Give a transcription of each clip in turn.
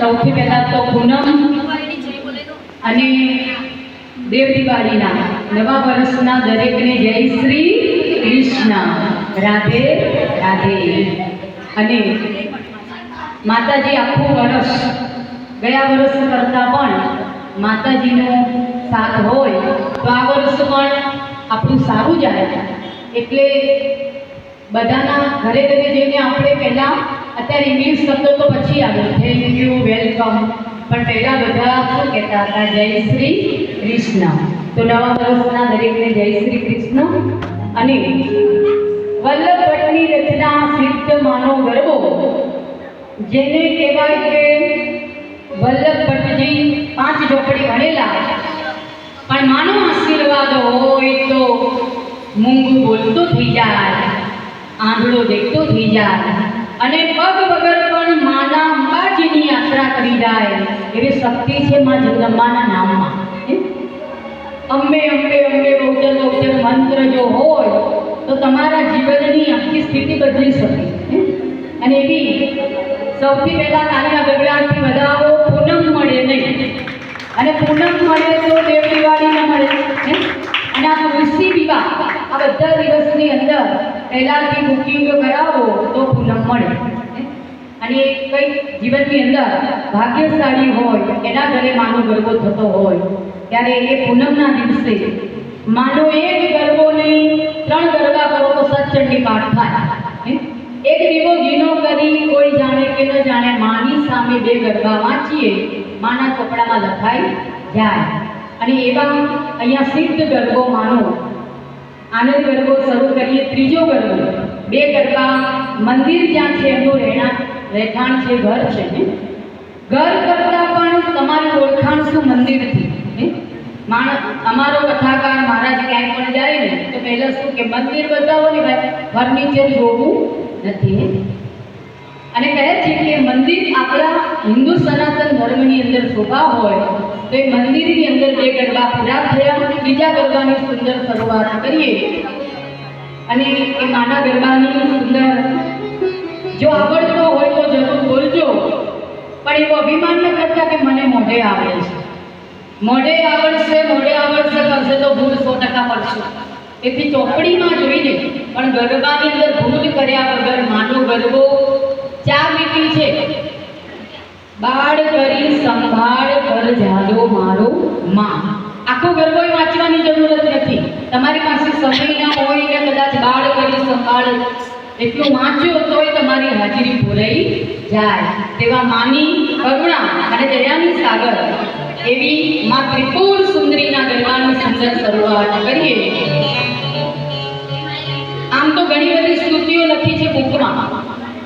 સૌથી પહેલા તો પૂનમ અને દેવ દિવાળીના નવા વર્ષના દરેકને જય શ્રી કૃષ્ણ. રાધે રાધે. અને માતાજી આખું વર્ષ, ગયા વર્ષ કરતાં પણ માતાજીનો સાથ હોય, તો આ વર્ષ પણ આપણું સારું જાય. એટલે બધાના ઘરે ઘરે જઈને આપણે પહેલાં અત્યારે ઇંગ્લિશ શબ્દો તો પછી આવ્યો થેન્ક યુ વેલકમ પણ પહેલાં બધા શું કહેતા હતા? જય શ્રી કૃષ્ણ. તો નવા વર્ષના દરેકને જય શ્રી કૃષ્ણ. અને વલ્લભ ભટ્ટની રચના સિદ્ધ માનો ગરબો જેને કહેવાય કે વલ્લભ ભટ્ટજી પાંચ ઝોપડી ભણેલા પણ માનો આશીર્વાદ હોય તો મૂંગું બોલતો થઈ જાય. આંધળો દેખતો થઈ જાય. અને પગ વગર પણ માના અંબાજીની યાત્રા કરી જાય એવી શક્તિ છે મા જગદંબાના નામમાં? અંબે અંબે અંબે બહુચર બહુચર મંત્ર જો હોય, તો તમારા જીવનની આખી સ્થિતિ બદલી શકે? અને એવી સૌથી પહેલા નાના ગગડાથી વધાવો પૂનમ મળે નહીં અને પૂનમ મળે તો દેવ દિવાળી ન મળે? અને આ તુલસી વિવાહ આ બધા દિવસની અંદર પહેલાથી બુકિંગ કરાવો તો પૂનમ મળે. અને એ કંઈક જીવનની અંદર ભાગ્યશાળી હોય, એના ઘરે માનો ગરબો થતો હોય, ત્યારે એ પૂનમના દિવસે માનો એક ગરબો નહીં ત્રણ ગરબા કરો તો સત્ચંડી પાઠ થાય. એક દીવો ઘીનો કરી કોઈ જાણે કે ન જાણે માની સામે બે ગરબા વાંચીએ, માના કપડામાં લખાઈ જાય. અને એવા અહીંયા સિદ્ધ ગરબો માનો આનંદ ગરબો શરૂ કરીએ ત્રીજો ગરબો બે ગરબા મંદિર જ્યાં છે, એમનું રહેણાંક, રહેઠાણ છે, ઘર છે ને ઘર કરતાં પણ તમારું ઓળખાણ શું મંદિરથી? માણસ અમારો કથાકાર મહારાજ ક્યાંય પણ જાય ને, તો પહેલાં શું કે, મંદિર બતાવો ને ભાઈ ફર્નિચર જોવું નથી? અને કહે છે કે મંદિર આપણા હિન્દુ સનાતન ધર્મની અંદર શોભા હોય, તો એ મંદિરની અંદર બે ગરબા પૂરા થયા, બીજા ગરબાની સુંદર શરૂઆત કરીએ. અને એ માના ગરબાની સુંદર જો આવડતો હોય તો જરૂર બોલજો, પણ એવું અભિમાન ન કરતા કે મને મોઢે આવે છે. મોઢે આવડશે મોઢે આવડશે, કરશે તો ભૂલ સો ટકા પડશે તેથી ચોપડીમાં જોઈને પણ ગરબાની અંદર ભૂલ કર્યા વગર માનો ગરબો છે. બાળ કરી સંભાળ કર જાદો મારો માં. આખો ગરબો વાંચવાની જરૂરત નથી. તમારી પાસે સમય ના હોય કે કદાચ બાળ કરી સંભાળ એટલું વાંચ્યો તોય તમારી હાજરી ભૂલાઈ જાય. તેવા માની, કરુણા અને દયાની સાગર એવી માં ત્રિપુર સુંદરીના ગરબાની સુંદર શરૂઆત કરીએ. આમ તો ઘણી બધી સ્તુતિઓ લખી છે બુકમાં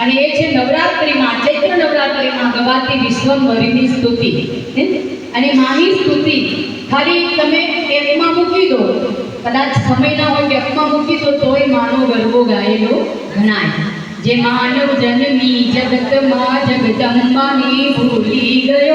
અને એ છે નવરાત્રિમાં, ચૈત્ર નવરાત્રિમાં ગવાતી વિશ્વભરીની સ્તુતિ? અને માની સ્તુતિ, ખાલી તમે એકમાં મૂકી દો. કદાચ સમય ના હોય એકમાં મૂકી દો, તોય માનો ગરબો ગાયેલો ગણાય જે માનવ જન્મી જગતમાં જગદંબાની ભૂલી ગયો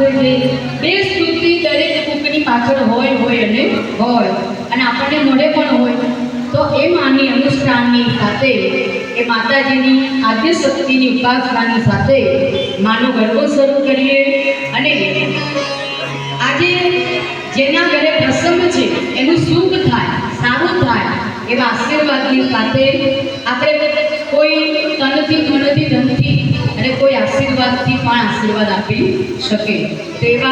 રાખજે બે સ્તુતિ દરેક બુકની પાછળ હોય હોય અને હોય. અને આપણને મળે પણ હોય. તો એ માની અનુષ્ઠાનની સાથે, એ માતાજીની આદ્ય શક્તિની ઉપાસનાની સાથે માનો ગરબો શરૂ કરીએ. અને આજે જેના ઘરે પ્રસંગ છે, એનું સુખ થાય, સારું થાય, એવા આશીર્વાદની સાથે આપણે પણ આશીર્વાદ આપી શકે. તો એવા